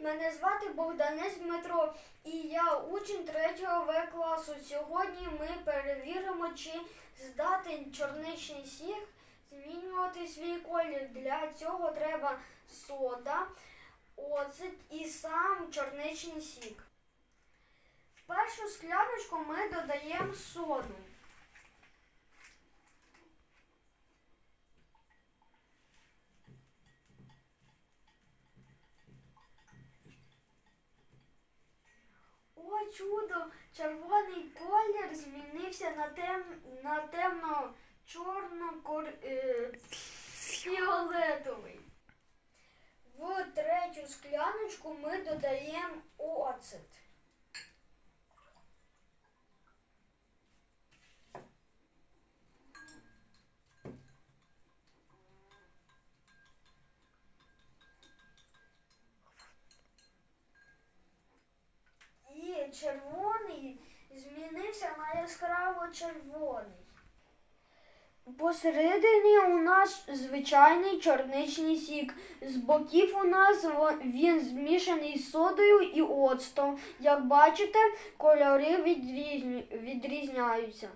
мене звати Богданець Дмитро, і я учень 3 В класу. Сьогодні ми перевіримо, чи здатен чорничний сік змінювати свій колір. Для цього треба сода, оцет і сам чорничний сік. В першу скляночку ми додаємо соду. Чудо! Червоний колір змінився на, тем, на темно чорно е, фіолетовий. В третю скляночку ми додаємо оцет. І червоний змінився на яскраво червоний. Посередині у нас звичайний чорничний сік. З боків у нас він змішаний з содою і оцтом. Як бачите, кольори відрізняються.